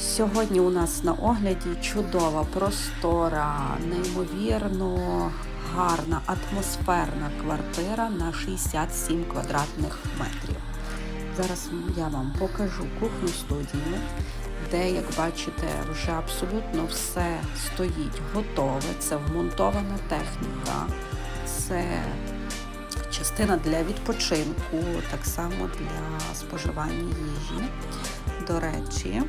Сьогодні у нас на огляді чудова, простора, неймовірно гарна, атмосферна квартира на 67 квадратних метрів. Зараз я вам покажу кухню студію, де, як бачите, вже абсолютно все стоїть готове. Це вмонтована техніка, це частина для відпочинку, так само для споживання їжі. До речі,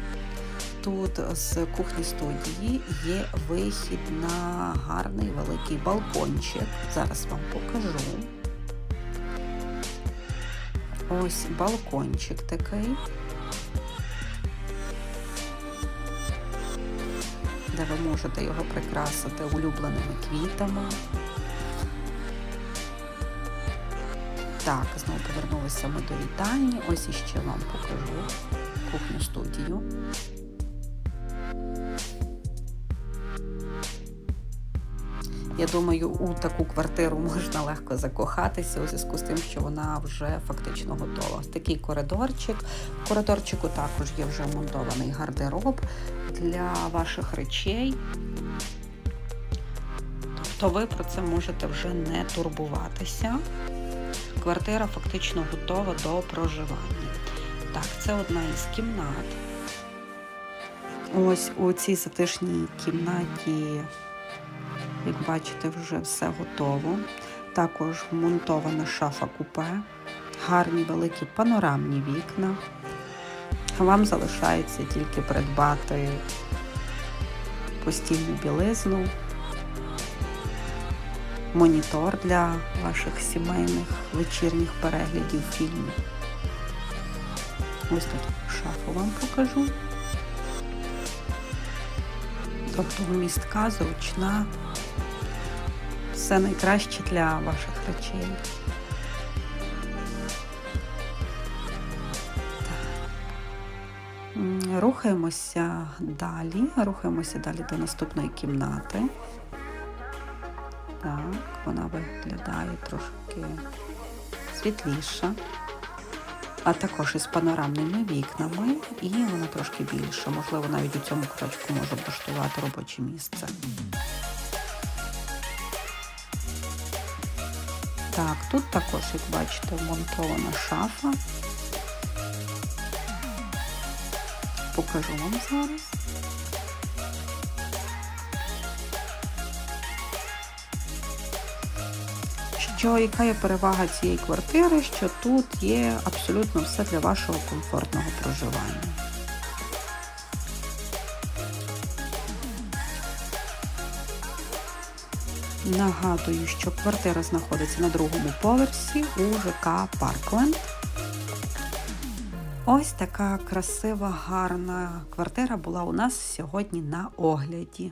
тут з кухні студії є вихід на гарний великий балкончик. Зараз вам покажу. Ось балкончик такий. Де ви можете його прикрасити улюбленими квітами. Так, знову повернулися ми до вітальні. Ось іще вам покажу кухню студію. Я думаю, у таку квартиру можна легко закохатися у зв'язку з тим, що вона вже фактично готова. Такий коридорчик. В коридорчику також є вже монтований гардероб для ваших речей. Тобто ви про це можете вже не турбуватися. Квартира фактично готова до проживання. Так, це одна із кімнат. Ось у цій затишній кімнаті, як бачите, вже все готово. Також вмонтована шафа купе, гарні великі панорамні вікна. Вам залишається тільки придбати постільну білизну, монітор для ваших сімейних вечірніх переглядів фільмів. Ось тут шафу вам покажу. Тобто вмістка, зручна, все найкраще для ваших речей. Рухаємося далі, рухаємося далі до наступної кімнати. Так, вона виглядає трошки світліша, а також із панорамними вікнами, і вона трошки більша. Можливо, навіть у цьому куточку може облаштувати робоче місце. Так, тут також, як бачите, вмонтована шафа. Покажу вам зараз. Що яка є перевага цієї квартири? Що тут є абсолютно все для вашого комфортного проживання. Нагадую, що квартира знаходиться на другому поверсі у ЖК Паркленд. Ось така красива, гарна квартира була у нас сьогодні на огляді.